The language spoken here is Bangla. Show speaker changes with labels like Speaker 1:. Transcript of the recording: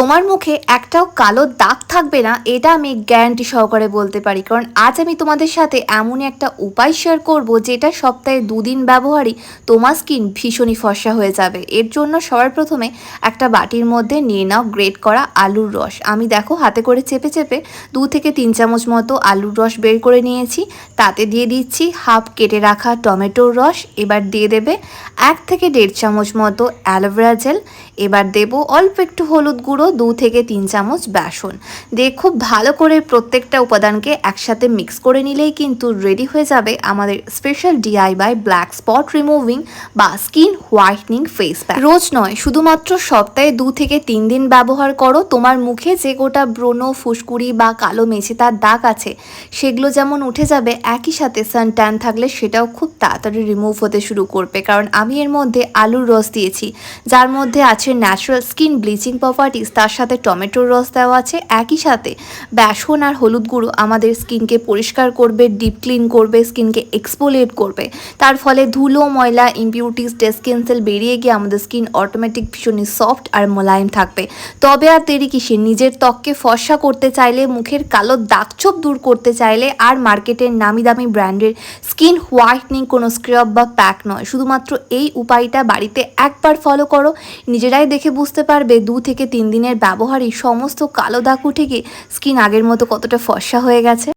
Speaker 1: তোমার মুখে একটাও কালো দাগ থাকবে না, এটা আমি গ্যারান্টি সহকারে বলতে পারি। কারণ আজ আমি তোমাদের সাথে এমনই একটা উপায় শেয়ার করব, যেটা সপ্তাহে দুদিন ব্যবহারই তোমার স্কিন ভীষণই ফর্সা হয়ে যাবে। এর জন্য সবার প্রথমে একটা বাটির মধ্যে নিয়ে নাও গ্রেট করা আলুর রস। আমি দেখো হাতে করে চেপে চেপে দু থেকে তিন চামচ মতো আলুর রস বের করে নিয়েছি। তাতে দিয়ে দিচ্ছি হাফ কেটে রাখা টমেটোর রস, এবার দিয়ে দেবে এক থেকে দেড় চামচ মতো অ্যালোভেরা জেল এবার দেব অল্প একটু হলুদ গুঁড়ো দু থেকে তিন চামচ বেসন। দিয়ে খুব ভালো করে প্রত্যেকটা উপাদানকে একসাথে মিক্স করে নিলেই কিন্তু রেডি হয়ে যাবে আমাদের special DIY black spot removing বা স্কিন হোয়াইটনিং ফেস প্যাক রোজ নয়, শুধুমাত্র সপ্তাহে দু থেকে তিন দিন ব্যবহার করো। তোমার মুখে যে গোটা ব্রণ, ফুসকুড়ি বা কালো মেঝে তার দাগ আছে, সেগুলো যেমন উঠে যাবে, একই সাথে সান ট্যান থাকলে সেটাও খুব তাড়াতাড়ি রিমুভ হতে শুরু করবে। কারণ আমি এর মধ্যে আলুর রস দিয়েছি, যার মধ্যে আছে ন্যাচারাল স্কিন ব্লিচিং প্রপার্টিস তার সাথে টমেটোর রস দেওয়া আছে, একই সাথে বেসন আর হলুদ গুঁড়ো আমাদের স্কিনকে পরিষ্কার করবে, ডিপ ক্লিন করবে, স্কিনকে এক্সপোলেট করবে। তার ফলে ধুলো, ময়লা ইম্পিউরিটিস ডেড স্কিন সেল বেরিয়ে গিয়ে আমাদের স্কিন অটোমেটিক ভীষণই সফট আর মোলায়েম থাকবে। তবে আর দেরি কিসে, নিজের ত্বককে ফর্সা করতে চাইলে, মুখের কালো দাগছোপ দূর করতে চাইলে আর মার্কেটের নামি দামি ব্র্যান্ডের স্কিন হোয়াইটনিং কোনো স্ক্রাব বা প্যাক নয়। শুধুমাত্র এই উপায়টা বাড়িতে একবার ফলো করো, নিজেরাই দেখে বুঝতে পারবে, দু থেকে তিন দিনের ব্যবহারে সমস্ত কালো দাগ উঠে গিয়ে স্কিন আগের মতো কতটা ফর্সা হয়ে গেছে।